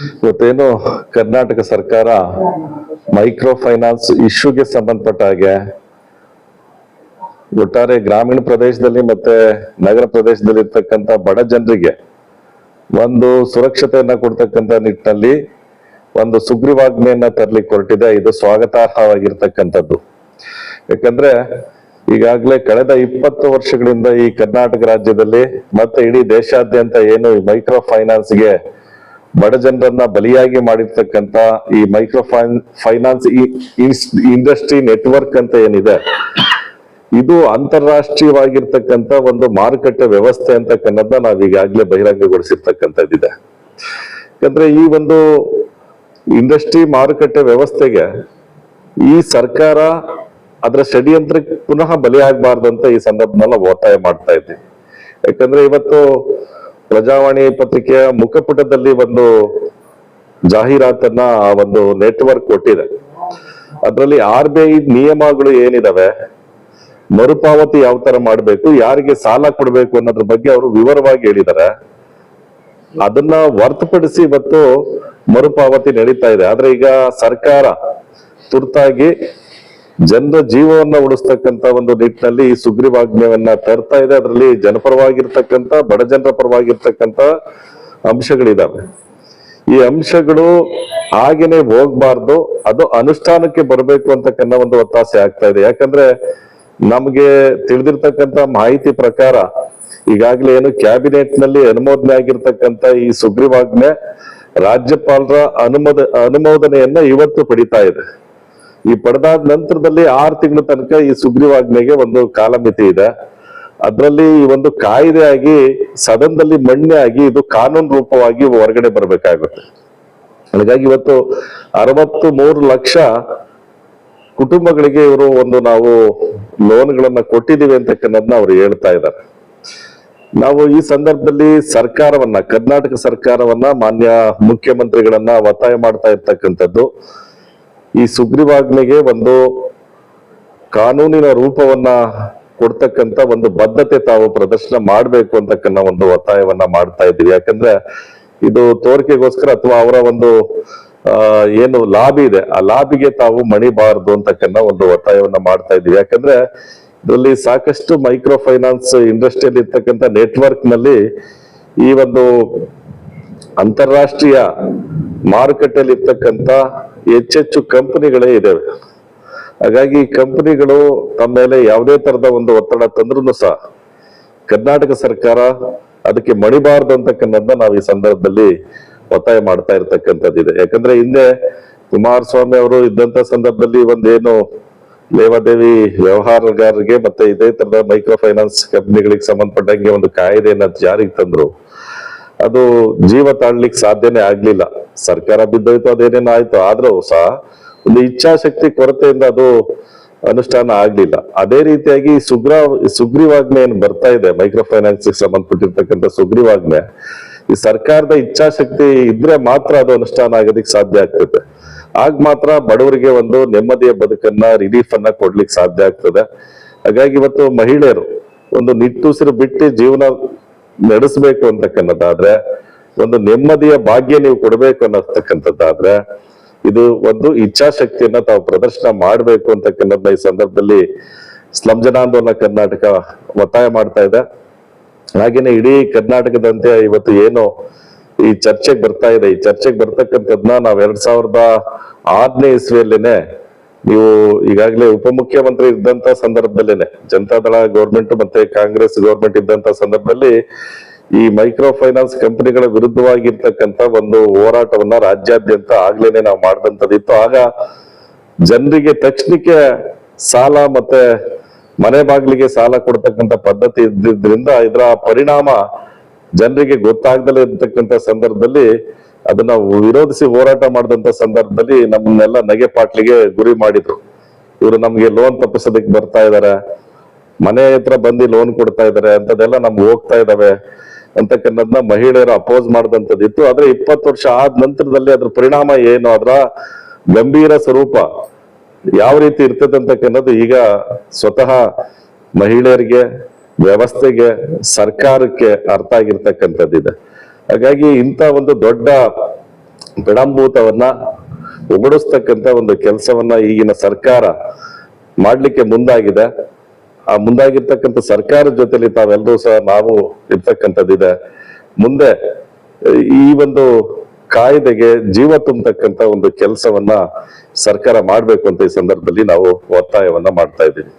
ಇವತ್ತೇನು ಕರ್ನಾಟಕ ಸರ್ಕಾರ micro finance ಇಶ್ಯೂಗೆ ಸಂಬಂಧಪಟ್ಟ ಹಾಗೆ ಒಟ್ಟಾರೆ ಗ್ರಾಮೀಣ ಪ್ರದೇಶದಲ್ಲಿ ಮತ್ತೆ ನಗರ ಪ್ರದೇಶದಲ್ಲಿ ಇರ್ತಕ್ಕಂಥ ಬಡ ಜನರಿಗೆ ಒಂದು ಸುರಕ್ಷತೆಯನ್ನ ಕೊಡ್ತಕ್ಕಂಥ ನಿಟ್ಟಿನಲ್ಲಿ ಒಂದು ಸುಗ್ರೀವಾಜ್ಞೆಯನ್ನ ತರ್ಲಿಕ್ಕೆ ಹೊರಟಿದೆ. ಇದು ಸ್ವಾಗತಾರ್ಹವಾಗಿರ್ತಕ್ಕಂಥದ್ದು. ಯಾಕಂದ್ರೆ ಈಗಾಗಲೇ ಕಳೆದ ಇಪ್ಪತ್ತು ವರ್ಷಗಳಿಂದ ಈ ಕರ್ನಾಟಕ ರಾಜ್ಯದಲ್ಲಿ ಮತ್ತೆ ಇಡೀ ದೇಶಾದ್ಯಂತ ಏನು ಮೈಕ್ರೋ ಫೈನಾನ್ಸ್ಗೆ ಬಡ ಜನರನ್ನ ಬಲಿಯಾಗಿ ಮಾಡಿರ್ತಕ್ಕಂತ ಈ ಮೈಕ್ರೋ ಫೈನಾನ್ಸ್ ಇಂಡಸ್ಟ್ರಿ ನೆಟ್ವರ್ಕ್ ಅಂತ ಏನಿದೆ, ಇದು ಅಂತಾರಾಷ್ಟ್ರೀಯವಾಗಿರ್ತಕ್ಕಂತ ಒಂದು ಮಾರುಕಟ್ಟೆ ವ್ಯವಸ್ಥೆ ಅಂತಕ್ಕಂಥದ್ದ ನಾವ್ ಈಗಾಗಲೇ ಬಹಿರಂಗಗೊಳಿಸಿರ್ತಕ್ಕಂಥದ್ದಿದೆ. ಯಾಕಂದ್ರೆ ಈ ಒಂದು ಇಂಡಸ್ಟ್ರಿ ಮಾರುಕಟ್ಟೆ ವ್ಯವಸ್ಥೆಗೆ ಈ ಸರ್ಕಾರ ಅದರ ಷಡ್ಯಂತ್ರಕ್ಕೆ ಪುನಃ ಬಲಿಯಾಗಬಾರ್ದು ಅಂತ ಈ ಸಂದರ್ಭದಲ್ಲಿ ಒತ್ತಾಯ ಮಾಡ್ತಾ ಇದ್ದೀವಿ ಯಾಕಂದ್ರೆ ಇವತ್ತು ಪ್ರಜಾವಾಣಿ ಪತ್ರಿಕೆಯ ಮುಖಪುಟದಲ್ಲಿ ಒಂದು ಜಾಹೀರಾತನ್ನ ಒಂದು ನೆಟ್ವರ್ಕ್ ಕೊಟ್ಟಿದೆ. ಅದರಲ್ಲಿ ಆರ್ ಬಿ ಐ ನಿಯಮಗಳು ಏನಿದಾವೆ, ಮರುಪಾವತಿ ಯಾವ ತರ ಮಾಡಬೇಕು, ಯಾರಿಗೆ ಸಾಲ ಕೊಡಬೇಕು ಅನ್ನೋದ್ರ ಬಗ್ಗೆ ಅವರು ವಿವರವಾಗಿ ಹೇಳಿದ್ದಾರೆ. ಅದನ್ನ ಹೊರತುಪಡಿಸಿ ಇವತ್ತು ಮರುಪಾವತಿ ನಡೀತಾ ಇದೆ. ಆದ್ರೆ ಈಗ ಸರ್ಕಾರ ತುರ್ತಾಗಿ ಜನರ ಜೀವವನ್ನ ಉಳಿಸ್ತಕ್ಕಂತ ಒಂದು ನಿಟ್ಟಿನಲ್ಲಿ ಈ ಸುಗ್ರೀವಾಜ್ಞೆಯನ್ನ ತರ್ತಾ ಇದೆ. ಅದರಲ್ಲಿ ಜನಪರವಾಗಿರ್ತಕ್ಕಂತ, ಬಡ ಜನರ ಪರವಾಗಿರ್ತಕ್ಕಂತ ಅಂಶಗಳಿದಾವೆ. ಈ ಅಂಶಗಳು ಹಾಗೇನೆ ಹೋಗ್ಬಾರ್ದು, ಅದು ಅನುಷ್ಠಾನಕ್ಕೆ ಬರಬೇಕು ಅಂತಕ್ಕಂಥ ಒಂದು ಒತ್ತಾಸೆ ಆಗ್ತಾ ಇದೆ. ಯಾಕಂದ್ರೆ ನಮ್ಗೆ ತಿಳಿದಿರ್ತಕ್ಕಂತ ಮಾಹಿತಿ ಪ್ರಕಾರ ಈಗಾಗಲೇ ಏನು ಕ್ಯಾಬಿನೆಟ್ನಲ್ಲಿ ಅನುಮೋದನೆ ಆಗಿರ್ತಕ್ಕಂತ ಈ ಸುಗ್ರೀವಾಜ್ಞೆ ರಾಜ್ಯಪಾಲರ ಅನುಮೋದ, ಅನುಮೋದನೆಯನ್ನ ಇವತ್ತು ಪಡಿತಾ ಇದೆ. ಈ ಪಡೆದಾದ ನಂತರದಲ್ಲಿ ಆರು ತಿಂಗಳ ತನಕ ಈ ಸುಗ್ರೀವಾಜ್ಞೆಗೆ ಒಂದು ಕಾಲಮಿತಿ ಇದೆ. ಅದರಲ್ಲಿ ಈ ಒಂದು ಕಾಯ್ದೆಯಾಗಿ, ಸದನದಲ್ಲಿ ಮಣ್ಣೆ ಆಗಿ ಇದು ಕಾನೂನು ರೂಪವಾಗಿ ಹೊರಗಡೆ ಬರಬೇಕಾಗುತ್ತೆ. ಹಾಗಾಗಿ ಇವತ್ತು ಅರವತ್ತು ಮೂರು ಲಕ್ಷ ಕುಟುಂಬಗಳಿಗೆ ಇವರು ಒಂದು ನಾವು ಲೋನ್ಗಳನ್ನ ಕೊಟ್ಟಿದ್ದೀವಿ ಅಂತಕ್ಕಂಥದ್ದನ್ನ ಅವ್ರು ಹೇಳ್ತಾ ಇದ್ದಾರೆ. ನಾವು ಈ ಸಂದರ್ಭದಲ್ಲಿ ಸರ್ಕಾರವನ್ನ, ಕರ್ನಾಟಕ ಸರ್ಕಾರವನ್ನ ಮಾನ್ಯ ಮುಖ್ಯಮಂತ್ರಿಗಳನ್ನ ಒತ್ತಾಯ ಮಾಡ್ತಾ ಇರ್ತಕ್ಕಂಥದ್ದು. ಈ ಸುಗ್ರೀವಾಜ್ಞೆಗೆ ಒಂದು ಕಾನೂನಿನ ರೂಪವನ್ನ ಕೊಡ್ತಕ್ಕಂತ ಒಂದು ಬದ್ಧತೆ ತಾವು ಪ್ರದರ್ಶನ ಮಾಡಬೇಕು ಅಂತಕ್ಕನ್ನ ಒಂದು ಒತ್ತಾಯವನ್ನ ಮಾಡ್ತಾ ಇದ್ದೀವಿ. ಯಾಕಂದ್ರೆ ಇದು ತೋರಿಕೆಗೋಸ್ಕರ ಅಥವಾ ಅವರ ಒಂದು ಏನು ಲಾಬಿ ಇದೆ, ಆ ಲಾಬಿಗೆ ತಾವು ಮಣಿಬಾರದು ಅಂತಕ್ಕನ್ನ ಒಂದು ಒತ್ತಾಯವನ್ನ ಮಾಡ್ತಾ ಇದ್ದೀವಿ. ಯಾಕಂದ್ರೆ ಇದರಲ್ಲಿ ಸಾಕಷ್ಟು ಮೈಕ್ರೋ ಫೈನಾನ್ಸ್ ಇಂಡಸ್ಟ್ರಿಯಲ್ಲಿ ಇರ್ತಕ್ಕಂಥ ನೆಟ್ವರ್ಕ್ನಲ್ಲಿ ಈ ಒಂದು ಅಂತಾರಾಷ್ಟ್ರೀಯ ಮಾರುಕಟ್ಟೆಯಲ್ಲಿ ಇರ್ತಕ್ಕಂಥ ಹೆಚ್ಚೆಚ್ಚು ಕಂಪನಿಗಳೇ ಇದ್ದಾವೆ ಹಾಗಾಗಿ ಈ ಕಂಪನಿಗಳು ತಮ್ಮ ಮೇಲೆ ಯಾವುದೇ ತರದ ಒಂದು ಒತ್ತಡ ತಂದ್ರೂ ಸಹ ಕರ್ನಾಟಕ ಸರ್ಕಾರ ಅದಕ್ಕೆ ಮಣಿಬಾರದು ಅಂತಕ್ಕಂಥದ್ದನ್ನ ನಾವು ಈ ಸಂದರ್ಭದಲ್ಲಿ ಒತ್ತಾಯ ಮಾಡ್ತಾ ಇರ್ತಕ್ಕಂಥದ್ದಿದೆ. ಯಾಕಂದ್ರೆ ಹಿಂದೆ ಕುಮಾರಸ್ವಾಮಿ ಅವರು ಇದ್ದಂತ ಸಂದರ್ಭದಲ್ಲಿ ಒಂದೇನು ಲೇವಾದೇವಿ ವ್ಯವಹಾರಗಾರರಿಗೆ ಮತ್ತೆ ಇದೇ ತರದ ಮೈಕ್ರೋ ಫೈನಾನ್ಸ್ ಕಂಪನಿಗಳಿಗೆ ಸಂಬಂಧಪಟ್ಟಂಗೆ ಒಂದು ಕಾಯ್ದೆಯನ್ನ ಜಾರಿಗೆ ತಂದ್ರು. ಅದು ಜೀವ ತಾಳ್ಲಿಕ್ಕೆ ಸಾಧ್ಯನೇ ಆಗ್ಲಿಲ್ಲ. ಸರ್ಕಾರ ಬಿದ್ದೋಯ್ತು, ಅದೇನೇನೋ ಆಯ್ತು. ಆದ್ರೂ ಸಹ ಒಂದು ಇಚ್ಛಾಶಕ್ತಿ ಕೊರತೆಯಿಂದ ಅದು ಅನುಷ್ಠಾನ ಆಗ್ಲಿಲ್ಲ. ಅದೇ ರೀತಿಯಾಗಿ ಸುಗ್ರ, ಸುಗ್ರೀವಾಜ್ಞೆ ಏನ್ ಬರ್ತಾ ಇದೆ ಮೈಕ್ರೋ ಫೈನಾನ್ಸ್ ಸಂಬಂಧಪಟ್ಟಿರ್ತಕ್ಕಂಥ ಸುಗ್ರೀವಾಜ್ಞೆ. ಈ ಸರ್ಕಾರದ ಇಚ್ಛಾಶಕ್ತಿ ಇದ್ರೆ ಮಾತ್ರ ಅದು ಅನುಷ್ಠಾನ ಆಗೋದಕ್ಕೆ ಸಾಧ್ಯ ಆಗ್ತದೆ. ಆಗ ಮಾತ್ರ ಬಡವರಿಗೆ ಒಂದು ನೆಮ್ಮದಿಯ ಬದುಕನ್ನ ರಿಲೀಫ್ ಅನ್ನ ಕೊಡ್ಲಿಕ್ಕೆ ಸಾಧ್ಯ ಆಗ್ತದೆ. ಹಾಗಾಗಿ ಇವತ್ತು ಮಹಿಳೆಯರು ಒಂದು ನಿಟ್ಟುಸಿರು ಬಿಟ್ಟು ಜೀವನ ನಡೆಸಬೇಕು ಅಂತಕ್ಕನ್ನದಾದ್ರೆ ಒಂದು ನೆಮ್ಮದಿಯ ಭಾಗ್ಯ ನೀವು ಕೊಡ್ಬೇಕು ಅನ್ನತಕ್ಕಂಥದ್ದಾದ್ರೆ ಇದು ಒಂದು ಇಚ್ಛಾಶಕ್ತಿಯನ್ನ ತಾವು ಪ್ರದರ್ಶನ ಮಾಡಬೇಕು ಅಂತಕ್ಕಂಥದ್ದನ್ನ ಈ ಸಂದರ್ಭದಲ್ಲಿ ಸ್ಲಂ ಜನಾಂದೋಲನ ಕರ್ನಾಟಕ ಒತ್ತಾಯ ಮಾಡ್ತಾ ಇದೆ. ಹಾಗೇನೆ ಇಡೀ ಕರ್ನಾಟಕದಂತೆ ಇವತ್ತು ಏನು ಈ ಚರ್ಚೆಗೆ ಬರ್ತಾ ಇದೆ. ಈ ಚರ್ಚೆಗೆ ಬರ್ತಕ್ಕಂಥದ್ನ ನಾವ್ ಎರಡ್ ಸಾವಿರದ ಆರನೇ ಇಸ್ವಿಯಲ್ಲೇನೆ ನೀವು ಈಗಾಗಲೇ ಉಪಮುಖ್ಯಮಂತ್ರಿ ಇದ್ದಂತ ಸಂದರ್ಭದಲ್ಲೇನೆ. ಜನತಾದಳ ಗೌರ್ಮೆಂಟ್ ಮತ್ತೆ ಕಾಂಗ್ರೆಸ್ ಗೌರ್ಮೆಂಟ್ ಇದ್ದಂತ ಸಂದರ್ಭದಲ್ಲಿ ಈ ಮೈಕ್ರೋ ಫೈನಾನ್ಸ್ ಕಂಪನಿಗಳ ವಿರುದ್ಧವಾಗಿರ್ತಕ್ಕಂತ ಒಂದು ಹೋರಾಟವನ್ನ ರಾಜ್ಯಾದ್ಯಂತ ಆಗ್ಲೇನೆ ನಾವು ಮಾಡಿದಂತದಿತ್ತು ಆಗ ಜನರಿಗೆ ತಕ್ಷಣಕ್ಕೆ ಸಾಲ ಮತ್ತೆ ಮನೆ ಬಾಗಿಲಿಗೆ ಸಾಲ ಕೊಡ್ತಕ್ಕಂಥ ಪದ್ಧತಿ ಇದ್ದಿದ್ರಿಂದ ಇದರ ಪರಿಣಾಮ ಜನರಿಗೆ ಗೊತ್ತಾಗ್ದಲೇ ಇರ್ತಕ್ಕಂಥ ಸಂದರ್ಭದಲ್ಲಿ ಅದನ್ನ ವಿರೋಧಿಸಿ ಹೋರಾಟ ಮಾಡಿದಂತ ಸಂದರ್ಭದಲ್ಲಿ ನಮ್ಮನ್ನೆಲ್ಲ ನಗೆ ಪಾಟ್ಲಿಗೆ ಗುರಿ ಮಾಡಿದ್ರು. ಇವರು ನಮ್ಗೆ ಲೋನ್ ತಪ್ಪಿಸೋದಕ್ಕೆ ಬರ್ತಾ ಇದಾರೆ. ಮನೆ ಹತ್ರ ಬಂದು ಲೋನ್ ಕೊಡ್ತಾ ಇದಾರೆ. ಅಂತದೆಲ್ಲ ನಮ್ಗೆ ಹೋಗ್ತಾ ಇದಾವೆ. ಅಂತಕ್ಕನ್ನದ್ನ ಮಹಿಳೆಯರು ಅಪೋಸ್ ಮಾಡಿದಂತದಿತ್ತು ಆದ್ರೆ ಇಪ್ಪತ್ತು ವರ್ಷ ಆದ ನಂತರದಲ್ಲಿ ಅದ್ರ ಪರಿಣಾಮ ಏನು? ಅದರ ಗಂಭೀರ ಸ್ವರೂಪ ಯಾವ ರೀತಿ ಇರ್ತದೆ ಅಂತಕ್ಕನ್ನೋದು ಈಗ ಸ್ವತಃ ಮಹಿಳೆಯರಿಗೆ, ವ್ಯವಸ್ಥೆಗೆ, ಸರ್ಕಾರಕ್ಕೆ ಅರ್ಥ ಆಗಿರ್ತಕ್ಕಂಥದ್ದಿದೆ. ಹಾಗಾಗಿ ಇಂಥ ಒಂದು ದೊಡ್ಡ ಬಿಡಂಬೂತವನ್ನ ಉಗುಡಿಸ್ತಕ್ಕಂಥ ಒಂದು ಕೆಲಸವನ್ನ ಈಗಿನ ಸರ್ಕಾರ ಮಾಡ್ಲಿಕ್ಕೆ ಮುಂದಾಗಿದೆ. ಆ, ಮುಂದಾಗಿರ್ತಕ್ಕಂಥ ಸರ್ಕಾರದ ಜೊತೆಲಿ ತಾವೆಲ್ಲರೂ ಸಹ ನಾವು ಇರ್ತಕ್ಕಂಥದ್ದಿದೆ. ಮುಂದೆ, ಈ ಒಂದು ಕಾಯ್ದೆಗೆ ಜೀವ ತುಂಬತಕ್ಕಂತ ಒಂದು ಕೆಲಸವನ್ನ ಸರ್ಕಾರ ಮಾಡಬೇಕು ಅಂತ ಈ ಸಂದರ್ಭದಲ್ಲಿ ನಾವು ಒತ್ತಾಯವನ್ನ ಮಾಡ್ತಾ ಇದ್ದೀವಿ.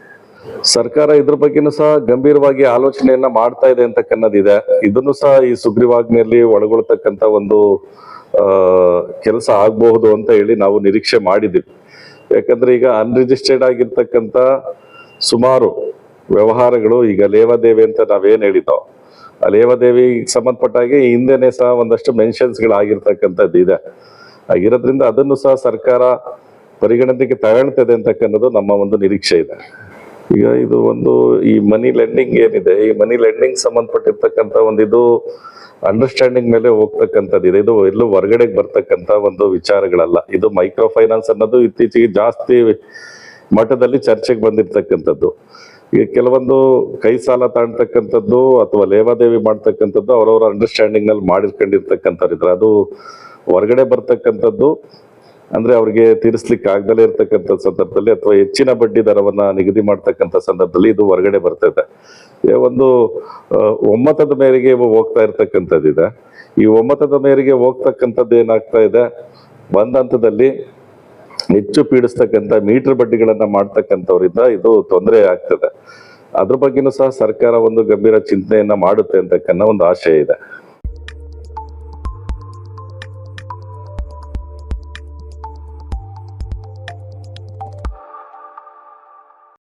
ಸರ್ಕಾರ ಇದ್ರ ಬಗ್ಗೆನೂ ಸಹ ಗಂಭೀರವಾಗಿ ಆಲೋಚನೆಯನ್ನ ಮಾಡ್ತಾ ಇದೆ ಅಂತಕ್ಕನ್ನೋದಿದೆ ಇದನ್ನು ಸಹ ಈ ಸುಗ್ರೀವಾಜ್ಞೆಯಲ್ಲಿ ಒಳಗೊಳ್ತಕ್ಕಂತ ಒಂದು ಕೆಲಸ ಆಗಬಹುದು ಅಂತ ಹೇಳಿ ನಾವು ನಿರೀಕ್ಷೆ ಮಾಡಿದ್ದೀವಿ. ಯಾಕಂದ್ರೆ ಈಗ ಅನ್ರಿಜಿಸ್ಟರ್ಡ್ ಆಗಿರ್ತಕ್ಕಂಥ ಸುಮಾರು ವ್ಯವಹಾರಗಳು ಈಗ ಲೇವಾದೇವಿ ಅಂತ ನಾವೇನು ಹೇಳಿದ್ದೋ ಆ ಲೇವಾದೇವಿ ಸಂಬಂಧಪಟ್ಟ ಹಾಗೆ ಈ ಹಿಂದೆನೆ ಸಹ ಒಂದಷ್ಟು ಮೆನ್ಷನ್ಸ್ ಗಳಾಗಿರ್ತಕ್ಕಂಥದ್ದು ಇದೆ. ಆಗಿರೋದ್ರಿಂದ ಅದನ್ನು ಸಹ ಸರ್ಕಾರ ಪರಿಗಣನೆಗೆ ತಗೊಳ್ತದೆ ಅಂತಕ್ಕನ್ನೋದು ನಮ್ಮ ಒಂದು ನಿರೀಕ್ಷೆ ಇದೆ. ಈಗ ಇದು ಒಂದು ಈ ಮನಿ ಲೆಂಡಿಂಗ್ ಏನಿದೆ, ಈ ಮನಿ ಲೆಂಡಿಂಗ್ ಸಂಬಂಧಪಟ್ಟಿರ್ತಕ್ಕಂಥ ಒಂದು ಇದು ಅಂಡರ್ಸ್ಟ್ಯಾಂಡಿಂಗ್ ಮೇಲೆ ಹೋಗ್ತಕ್ಕಂಥದ್ದು ಇದೆ. ಇದು ಎಲ್ಲೂ ಹೊರಗಡೆಗೆ ಬರ್ತಕ್ಕಂಥ ಒಂದು ವಿಚಾರಗಳಲ್ಲ. ಇದು ಮೈಕ್ರೋ ಫೈನಾನ್ಸ್ ಅನ್ನೋದು ಇತ್ತೀಚೆಗೆ ಜಾಸ್ತಿ ಮಟ್ಟದಲ್ಲಿ ಚರ್ಚೆಗೆ ಬಂದಿರ್ತಕ್ಕಂಥದ್ದು. ಈಗ ಕೆಲವೊಂದು ಕೈ ಸಾಲ ತಾಣ್ತಕ್ಕಂಥದ್ದು ಅಥವಾ ಲೇವಾದೇವಿ ಮಾಡ್ತಕ್ಕಂಥದ್ದು ಅವರವರ ಅಂಡರ್ಸ್ಟ್ಯಾಂಡಿಂಗ್ನಲ್ಲಿ ಇದ್ರೆ ಅದು ಹೊರಗಡೆ ಬರ್ತಕ್ಕಂಥದ್ದು, ಅಂದ್ರೆ ಅವ್ರಿಗೆ ತೀರಿಸ್ಲಿಕ್ಕೆ ಆಗದಲ್ಲೇ ಇರ್ತಕ್ಕಂಥ ಸಂದರ್ಭದಲ್ಲಿ ಅಥವಾ ಹೆಚ್ಚಿನ ಬಡ್ಡಿ ದರವನ್ನ ನಿಗದಿ ಮಾಡ್ತಕ್ಕಂಥ ಸಂದರ್ಭದಲ್ಲಿ ಇದು ಹೊರಗಡೆ ಬರ್ತದೆ. ಒಂದು ಒಮ್ಮತದ ಮೇರೆಗೆ ಹೋಗ್ತಾ ಇರ್ತಕ್ಕಂಥದ್ದಿದೆ. ಈ ಒಮ್ಮತದ ಮೇರೆಗೆ ಹೋಗ್ತಕ್ಕಂಥದ್ದು ಏನಾಗ್ತಾ ಇದೆ? ಒಂದ್ ಹಂತದಲ್ಲಿ ಹೆಚ್ಚು ಪೀಡಿಸ್ತಕ್ಕಂಥ ಮೀಟರ್ ಬಡ್ಡಿಗಳನ್ನ ಮಾಡ್ತಕ್ಕಂಥವ್ರಿಂದ ಇದು ತೊಂದರೆ ಆಗ್ತದೆ. ಅದ್ರ ಬಗ್ಗೆನೂ ಸಹ ಸರ್ಕಾರ ಒಂದು ಗಂಭೀರ ಚಿಂತನೆಯನ್ನ ಮಾಡುತ್ತೆ ಅಂತಕ್ಕನ್ನ ಒಂದು ಆಶಯ ಇದೆ.